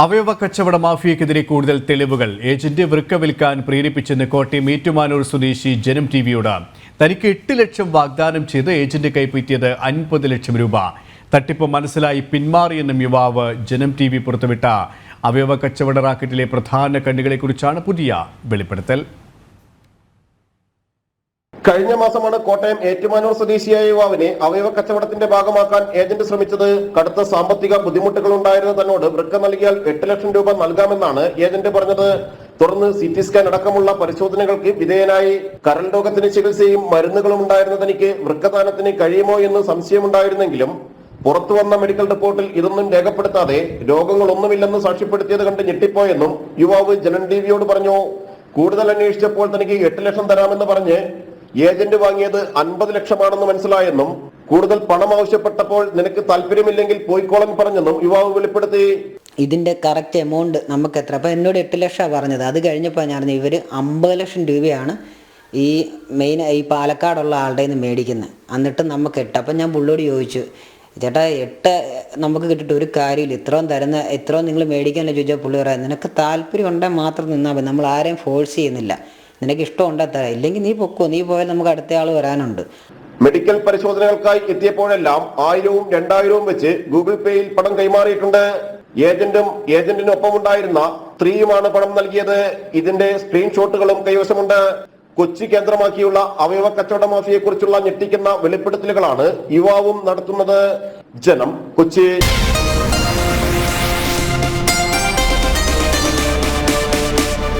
അവയവ കച്ചവട മാഫിയക്കെതിരെ കൂടുതൽ തെളിവുകൾ. ഏജന്റ് വൃക്ക വിൽക്കാൻ പ്രേരിപ്പിച്ചെന്ന് കോട്ടയം ഏറ്റുമാനൂർ സ്വദേശി ജനം ടി വിയോട് തനിക്ക് എട്ട് ലക്ഷം വാഗ്ദാനം ചെയ്ത് ഏജന്റ് കൈപ്പറ്റിയത് അൻപത് ലക്ഷം രൂപ. തട്ടിപ്പ് മനസ്സിലായി പിന്മാറിയെന്നും യുവാവ് ജനം ടി വി പുറത്തുവിട്ട. അവയവ കച്ചവട റാക്കറ്റിലെ പ്രധാന കണ്ണികളെക്കുറിച്ചാണ് പുതിയ വെളിപ്പെടുത്തൽ. കഴിഞ്ഞ മാസമാണ് കോട്ടയം ഏറ്റുമാനൂർ സ്വദേശിയായ യുവാവിനെ അവയവ കച്ചവടത്തിന്റെ ഭാഗമാക്കാൻ ഏജന്റ് ശ്രമിച്ചത്. കടുത്ത സാമ്പത്തിക ബുദ്ധിമുട്ടുകൾ ഉണ്ടായിരുന്ന തന്നോട് വൃക്ക നൽകിയാൽ എട്ട് ലക്ഷം രൂപ നൽകാമെന്നാണ് ഏജന്റ് പറഞ്ഞത്. തുടർന്ന് സി ടി സ്കാൻ അടക്കമുള്ള പരിശോധനകൾക്ക് വിധേയനായി കരൾ രോഗത്തിന് ചികിത്സയും മരുന്നുകളും ഉണ്ടായിരുന്ന തനിക്ക് വൃക്കദാനത്തിന് കഴിയുമോ എന്ന് സംശയമുണ്ടായിരുന്നെങ്കിലും പുറത്തു വന്ന മെഡിക്കൽ റിപ്പോർട്ടിൽ ഇതൊന്നും രേഖപ്പെടുത്താതെ രോഗങ്ങളൊന്നുമില്ലെന്ന് സാക്ഷ്യപ്പെടുത്തിയത് കണ്ട് ഞെട്ടിപ്പോയെന്നും യുവാവ് ജനൻ ടിവിയോട് പറഞ്ഞു. കൂടുതൽ അന്വേഷിച്ചപ്പോൾ തനിക്ക് എട്ട് ലക്ഷം തരാമെന്ന് പറഞ്ഞ് ഏജന്റ് വാങ്ങിയത് അൻപത് ലക്ഷമാണെന്ന് മനസ്സിലായെന്നും കൂടുതൽ പണം ആവശ്യപ്പെട്ടപ്പോൾ നിനക്ക് താല്പര്യമില്ലെങ്കിൽ പോയിക്കോളൻ പറഞ്ഞെന്നും യുവാവ് വെളിപ്പെടുത്തി. ഇതിന്റെ കറക്റ്റ് എമൗണ്ട് നമുക്ക് എത്ര അപ്പോൾ എന്നോട് എട്ട് ലക്ഷമാണ് പറഞ്ഞത്. അത് കഴിഞ്ഞപ്പോൾ ഞാൻ പറഞ്ഞു ഇവർ അമ്പത് ലക്ഷം രൂപയാണ് ഈ മെയിൻ ഈ പാലക്കാടുള്ള ആളുടെ നിന്ന് മേടിക്കുന്നത് എന്നിട്ട് നമുക്ക് എട്ട് അപ്പം ഞാൻ പുള്ളിയോട് ചോദിച്ചു ചേട്ടാ എട്ട് നമുക്ക് കിട്ടിയിട്ട് ഒരു കാര്യമില്ല. ഇത്രയും തരുന്ന ഇത്രയും നിങ്ങൾ മേടിക്കാനല്ല ചോദിച്ചാൽ പുള്ളി പറയാം നിനക്ക് താല്പര്യം ഉണ്ടെങ്കിൽ മാത്രം നിന്നാൽ മതി. നമ്മൾ ആരെയും ഫോഴ്സ് ചെയ്യുന്നില്ല. നിനക്ക് ഇഷ്ടം അത്ര തരാം ഇല്ലെങ്കിൽ നീ പൊക്കോ. നീ പോയാൽ നമുക്ക് അടുത്ത ആൾ വരാനുണ്ട്. മെഡിക്കൽ പരിശോധനകൾക്കായി എത്തിയപ്പോഴെല്ലാം ആയിരവും രണ്ടായിരവും വെച്ച് ഗൂഗിൾ പേയിൽ പണം കൈമാറിയിട്ടുണ്ട്. ഏജന്റും ഏജന്റിനൊപ്പം ഉണ്ടായിരുന്ന സ്ത്രീയുമാണ് പണം നൽകിയത്. ഇതിന്റെ സ്ക്രീൻഷോട്ടുകളും കൈവശമുണ്ട്. കൊച്ചി കേന്ദ്രമാക്കിയുള്ള അവയവ കച്ചവട മാഫിയെ കുറിച്ചുള്ള ഞെട്ടിക്കുന്ന വെളിപ്പെടുത്തലുകളാണ് യുവാവും നടത്തുന്നത്. ജനം കൊച്ചി.